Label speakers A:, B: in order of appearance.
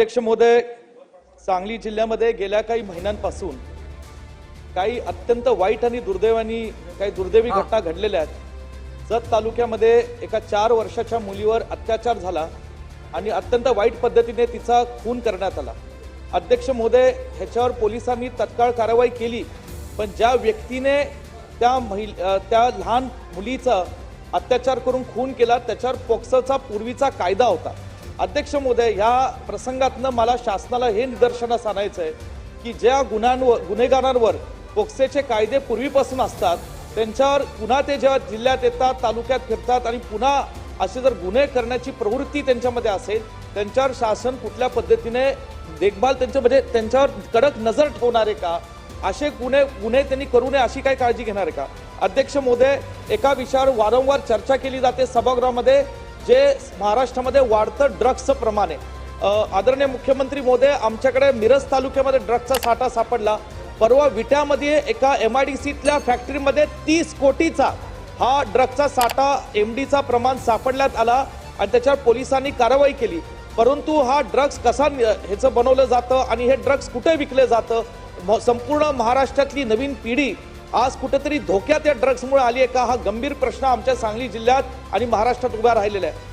A: अध्यक्ष महोदय सांगली जिल्ह्यामध्ये गेल्या काही महिन्यांपासून काही अत्यंत वाईट आणि दुर्दैवानी काही दुर्दैवी घटना घडलेल्या आहेत. जत तालुक्यामध्ये एका चार वर्षाच्या मुलीवर अत्याचार झाला आणि अत्यंत वाईट पद्धतीने तिचा खून करण्यात आला. अध्यक्ष महोदय ह्याच्यावर पोलिसांनी तत्काळ कारवाई केली पण ज्या व्यक्तीने त्या महिल त्या लहान मुलीचा अत्याचार करून खून केला त्याच्यावर पोक्सोचा पूर्वीचा कायदा होता. अध्यक्ष महोदय ह्या प्रसंगातनं मला शासनाला हे निदर्शनास आणायचं आहे की ज्या गुन्ह्यांवर गुन्हेगारांवर पोक्सेचे कायदे पूर्वीपासून असतात त्यांच्यावर पुन्हा ते जेव्हा जिल्ह्यात येतात तालुक्यात फिरतात आणि पुन्हा असे जर गुन्हे करण्याची प्रवृत्ती त्यांच्यामध्ये असेल त्यांच्यावर शासन कुठल्या पद्धतीने देखभाल त्यांच्यामध्ये म्हणजे त्यांच्यावर कडक नजर ठेवणार आहे का? असे गुन्हे गुन्हे त्यांनी करू नये अशी काय काळजी घेणार आहे का? अध्यक्ष महोदय एका विषयावर वारंवार चर्चा केली जाते सभागृहामध्ये. जे महाराष्ट्रामध्ये वाढतं ड्रग्सचं प्रमाण आहे. आदरणीय मुख्यमंत्री मोदी आमच्याकडे मिरज तालुक्यामध्ये ड्रग्सचा साठा सापडला. परवा विट्यामध्ये एका एम आय डी सीतल्या फॅक्टरीमध्ये तीस कोटीचा हा ड्रग्सचा साठा एम डीचा प्रमाण सापडण्यात आला आणि त्याच्यावर पोलिसांनी कारवाई केली. परंतु हा ड्रग्स कसा नि- ह्याचं बनवलं जातं आणि हे ड्रग्स कुठे विकलं जातं? म- संपूर्ण महाराष्ट्रातली नवीन पिढी आज कुठेतरी धोक्यात या ड्रग्समुळे आली आहे का? हा गंभीर प्रश्न आमच्या सांगली जिल्ह्यात आणि महाराष्ट्रात उभा राहिलेला आहे.